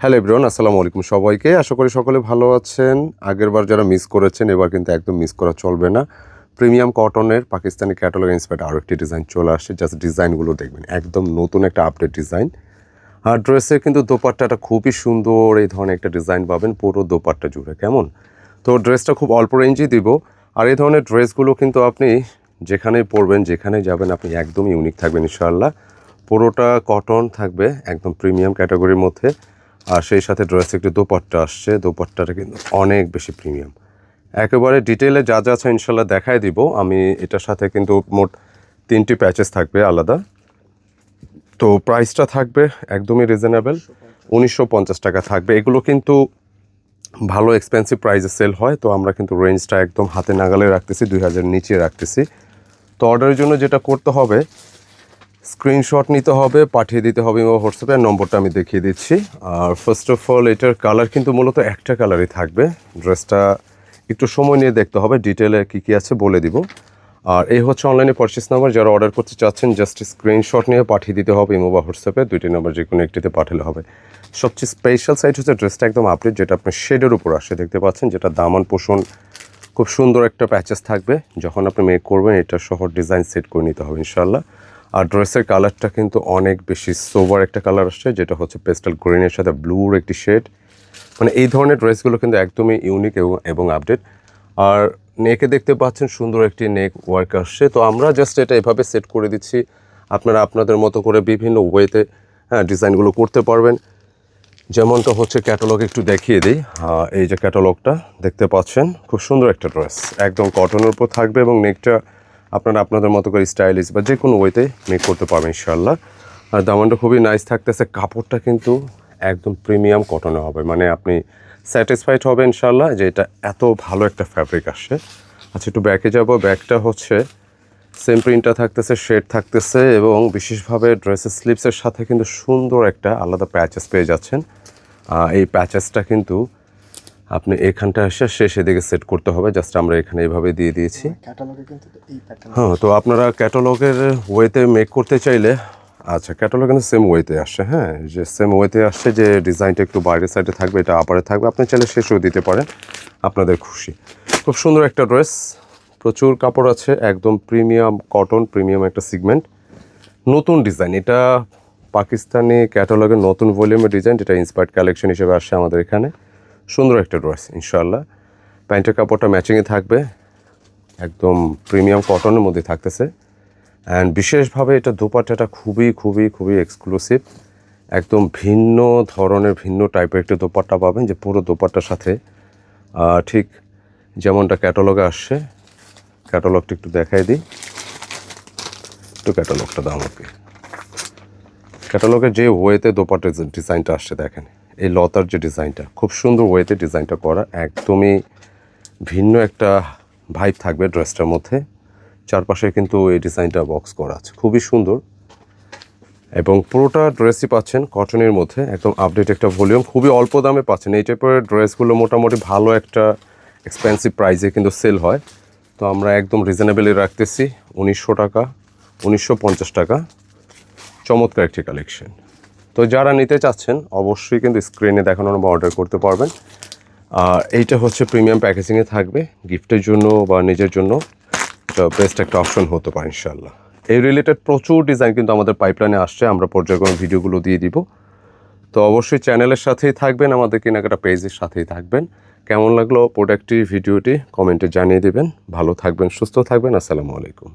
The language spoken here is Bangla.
হ্যালো এভরিওয়ান, আসসালামু আলাইকুম সবাইকে। আশা করি সকলে ভালো আছেন। আগেরবার যারা মিস করেছেন, এবার কিন্তু একদম মিস করা চলবে না। প্রিমিয়াম কটনের পাকিস্তানি ক্যাটালগ ইন্সপায়ার্ড আরও একটি ডিজাইন চলে আসছে। জাস্ট ডিজাইনগুলো দেখবেন, একদম নতুন একটা আপডেট ডিজাইন আর ড্রেসের কিন্তু দোপাট্টাটা খুবই সুন্দর, এই ধরনের একটা ডিজাইন পাবেন, পুরো দোপাট্টা জুড়ে, কেমন? তো ড্রেসটা খুব অল্প রেঞ্জেই দিব। আর এই ধরনের ড্রেসগুলো কিন্তু আপনি যেখানেই পরবেন যেখানে যাবেন, আপনি একদম ইউনিক থাকবেন ইনশাআল্লাহ। পুরোটা কটন থাকবে একদম প্রিমিয়াম ক্যাটাগরির মধ্যে। আর সেই সাথে ড্রেসে একটি দোপাট্টা আসছে। দোপাট্টাটা কিন্তু অনেক বেশি প্রিমিয়াম। একেবারে ডিটেলে যা যা আছে ইনশাল্লাহ দেখাই দিব। আমি এটার সাথে কিন্তু মোট তিনটি প্যাচেস থাকবে আলাদা। তো প্রাইসটা থাকবে একদমই রিজনেবল। উনিশশো পঞ্চাশ টাকা থাকবে। এগুলো কিন্তু ভালো এক্সপেন্সিভ প্রাইসে সেল হয়। তো আমরা কিন্তু রেঞ্জটা একদম হাতে নাগালে রাখতেছি, দুই হাজার নিচে রাখতেছি। তো অর্ডারের জন্য যেটা করতে হবে স্ক্রিনশট নিতে হবে, পাঠিয়ে দিতে হবে এবং হোয়াটসঅ্যাপে নম্বরটা আমি দেখিয়ে দিচ্ছি। আর ফার্স্ট অফ অল এটার কালার কিন্তু মূলত একটা কালারই থাকবে। ড্রেসটা একটু সময় নিয়ে দেখতে হবে ডিটেলে কী কী আছে বলে দিব। আর এই হচ্ছে অনলাইনে পারচেস নাম্বার যারা অর্ডার করতে চাচ্ছেন জাস্ট স্ক্রিনশট নিয়ে পাঠিয়ে দিতে হবে ইমো বা হোয়াটসঅ্যাপে, দুইটি নাম্বার যে কোনো একটিতে পাঠালে হবে। সবচেয়ে স্পেশাল সাইট হচ্ছে ড্রেসটা একদম আপডেট যেটা আপনার শেডের উপর আসে দেখতে পাচ্ছেন, যেটা দামান পোষণ, খুব সুন্দর একটা প্যাচেস থাকবে। যখন আপনি মেক করবেন, এটা সহ ডিজাইন সেট করে নিতে হবে ইনশাল্লাহ আর ড্রেসের কালারটা কিন্তু অনেক বেশি সোভার একটা কালার আসছে, যেটা হচ্ছে পেস্টাল গ্রিনের সাথে ব্লুর একটি শেড মানে এই ধরনের ড্রেসগুলো কিন্তু একদমই ইউনিক এবং আপডেট আর নেকে দেখতে পাচ্ছেন সুন্দর একটি নেক ওয়ার্ক আসছে। তো আমরা জাস্ট এটা এভাবে সেট করে দিচ্ছি। আপনারা আপনাদের মতো করে বিভিন্ন ওয়েতে হ্যাঁ ডিজাইনগুলো করতে পারবেন। যেমনটা হচ্ছে ক্যাটালগ একটু দেখিয়ে দিই। এই যে ক্যাটালগটা দেখতে পাচ্ছেন, খুব সুন্দর একটা ড্রেস একদম কটনের উপর থাকবে এবং নেকটা আপনারা আপনাদের মতো করে স্টাইলিশ বা যে কোনো ওয়েতে মেক করতে পারবেন ইনশাল্লাহ আর দামানটা খুবই নাইস থাকতেছে। কাপড়টা কিন্তু একদম প্রিমিয়াম কটনে হবে। মানে আপনি স্যাটিসফাইড হবে ইনশাল্লাহ যে এটা এত ভালো একটা ফ্যাব্রিক আসছে। আচ্ছা একটু ব্যাকে যাব। ব্যাকটা হচ্ছে সেম প্রিন্টটা থাকতেছে শেড থাকতেছে এবং বিশেষভাবে ড্রেসের স্লিপসের সাথে কিন্তু সুন্দর একটা আলাদা প্যাচেস পেয়ে যাচ্ছেন। এই প্যাচেসটা কিন্তু আপনি এখানটা এসে শেষে দিকে সেট করতে হবে। জাস্ট আমরা এখানে এইভাবে দিয়ে দিয়েছি। হ্যাঁ তো আপনারা ক্যাটালগের ওয়েতে মেক করতে চাইলে আচ্ছা ক্যাটালগ কিন্তু সেম ওয়েতে আসছে হ্যাঁ? যে সেম ওয়েতে আসছে যে ডিজাইনটা একটু বাইরের সাইডে থাকবে এটা আপারে থাকবে। আপনি চাইলে শেষেও দিতে পারেন। আপনাদের খুশি। খুব সুন্দর একটা ড্রেস প্রচুর কাপড় আছে একদম প্রিমিয়াম কটন প্রিমিয়াম একটা সিগমেন্ট নতুন ডিজাইন এটা পাকিস্তানি ক্যাটালগের নতুন ভলিউমের ডিজাইন যেটা ইন্সপায়ার্ড কালেকশন হিসেবে আসছে আমাদের এখানে। সুন্দর একটা ড্রেস ইনশাল্লাহ প্যান্টের কাপড়টা ম্যাচিংয়ে থাকবে, একদম প্রিমিয়াম কটনের মধ্যে থাকতেছে। অ্যান্ড বিশেষভাবে এটা দোপাট্টাটা খুবই খুবই খুবই এক্সক্লুসিভ একদম ভিন্ন ধরনের, ভিন্ন টাইপের একটা দোপাট্টা পাবেন, যে পুরো দোপাট্টার সাথে। ঠিক যেমনটা ক্যাটালগে আসছে ক্যাটালগটা একটু দেখাই দিই। একটু ক্যাটালগটা দাম আমাকে। ক্যাটালগের যে ওয়েতে দোপাট্টার ডিজাইনটা আসছে, দেখেন। এই লতার যে ডিজাইনটা, খুব সুন্দর ওয়েতে ডিজাইনটা করা, একদমই ভিন্ন একটা ভাইব থাকবে ড্রেসটার মধ্যে। চারপাশে কিন্তু এই ডিজাইনটা বক্স করা আছে, খুবই সুন্দর। এবং পুরোটা ড্রেসই পাচ্ছেন কটনের মধ্যে, একদম আপডেট একটা ভলিউম খুবই অল্প দামে পাচ্ছেন। এই টাইপের ড্রেসগুলো মোটামুটি ভালো একটা এক্সপেন্সিভ প্রাইসে কিন্তু সেল হয়। তো আমরা একদম রিজনেবলি রাখতেছি, উনিশশো টাকা, উনিশশো পঞ্চাশ টাকা। চমৎকার একটি কালেকশন তো যারা নিতে চাচ্ছেন, অবশ্যই কিন্তু স্ক্রিনে দেখানো নম্বর অর্ডার করতে পারবেন। আর এইটা হচ্ছে প্রিমিয়াম প্যাকেজিংয়ে থাকবে গিফটের জন্য বা নিজের জন্য। বেস্ট একটা অপশন হতে পারে ইনশাল্লাহ এই রিলেটেড প্রচুর ডিজাইন কিন্তু আমাদের পাইপলাইনে আসছে, আমরা পর্যায়ক্রমে ভিডিওগুলো দিয়ে দিব। তো অবশ্যই চ্যানেলের সাথেই থাকবেন, আমাদের কেনাকাটা পেজের সাথেই থাকবেন। কেমন লাগল প্রোডাক্টটি ভিডিওটি কমেন্টে জানিয়ে দেবেন। ভালো থাকবেন, সুস্থ থাকবেন, আসসালামু আলাইকুম।